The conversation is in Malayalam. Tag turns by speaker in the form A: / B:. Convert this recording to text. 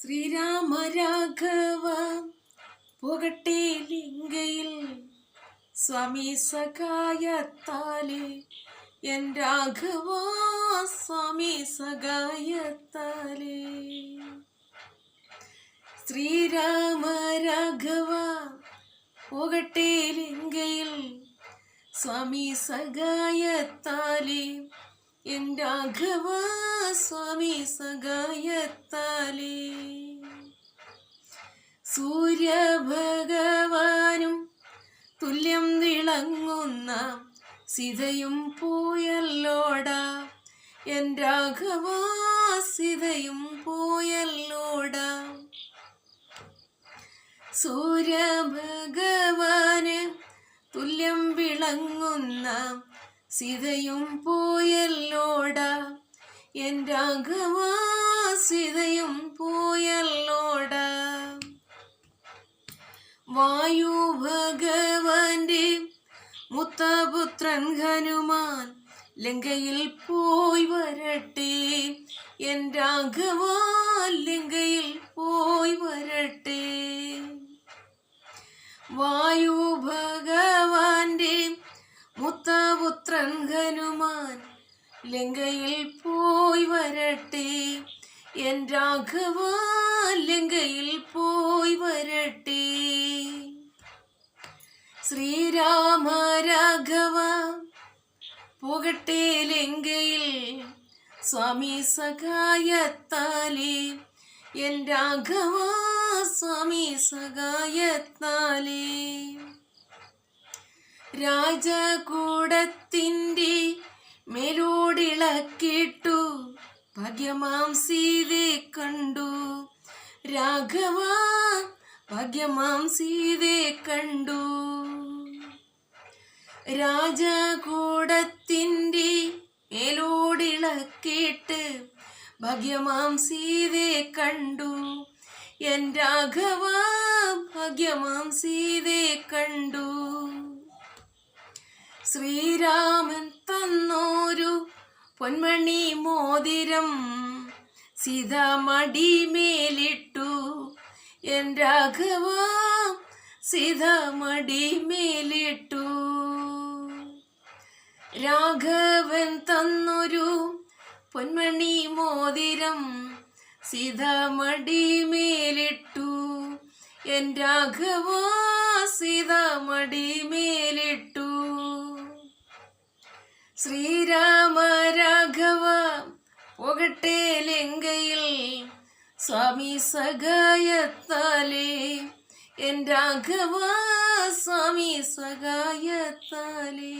A: ശ്രീരാമ രാഘവ പോകട്ടെ ലിംഗയിൽ സ്വാമി സഖായത്താലെ എൻ രാഘവ സ്വാമി സഖായത്താലെ. ശ്രീരാമ രാഘവ പോകട്ടെ ലിംഗയിൽ സ്വാമി സഖായത്താലെ എൻ രാഘവ സ്വാമി സഹായത്താലെ സൂര്യഭഗവാനും തുല്യം വിളങ്ങുന്ന സിതയും പോയല്ലോടാ. എൻ രാഘവ സിതയും പോയല്ലോടാ. സൂര്യഭഗവാന് തുല്യം വിളങ്ങുന്ന സിതയും പോയല്ലോടാ. എൻ രാഘവ സിതയും പോയല്ലോടാ വായു ഭഗവാന്റെ മുത്തപുത്രൻ ഹനുമാൻ ലങ്കയിൽ പോയി വരട്ടെ. എൻ രാഘവ ലങ്കയിൽ പോയി വരട്ടെ. വായു ഭഗവാന്റെ മുത്തപുത്രൻ ഹനുമാൻ ലങ്കയിൽ പോയി വരട്ടെ. എൻ രാഘവ ലങ്കയിൽ പോയി വരട്ടെ. ശ്രീരാമ രാഘവ പോകട്ടെ ലങ്കയിൽ സ്വാമി സഹായത്താലേ എൻ രാഘവ സ്വാമി സഹായത്താലേ രാജകൂടത്തിന്റെ മേലോടിളക്കിട്ടു ഭാഗ്യമാം സീതെ കണ്ടു. രാഘവ ഭാഗ്യമാം സീതെ കണ്ടു. രാജകൂടത്തിന്റെ മേലോടിളക്കേട്ട് ഭാഗ്യമാം സീതെ കണ്ടു. എൻ രാഘവ ഭാഗ്യമാം സീതെ കണ്ടു. ശ്രീരാമൻ തന്നോരു പൊന്മണി മോതിരം സീത മടിമേലിട്ടു എൻ രാഘവ സീത മടിമേലിട്ടു രാഘവൻ തന്നൊരു പൊന്മണി മോതിരം സീതാമടി മേലിട്ടു എൻ രാഘവ സീതാമടി മേലിട്ടു ശ്രീരാമ രാഘവ പോകട്ടെ ലങ്കയിൽ. സ്വാമി സഹായത്താലേ എൻ രാഘവ സ്വാമി സഹായത്താലേ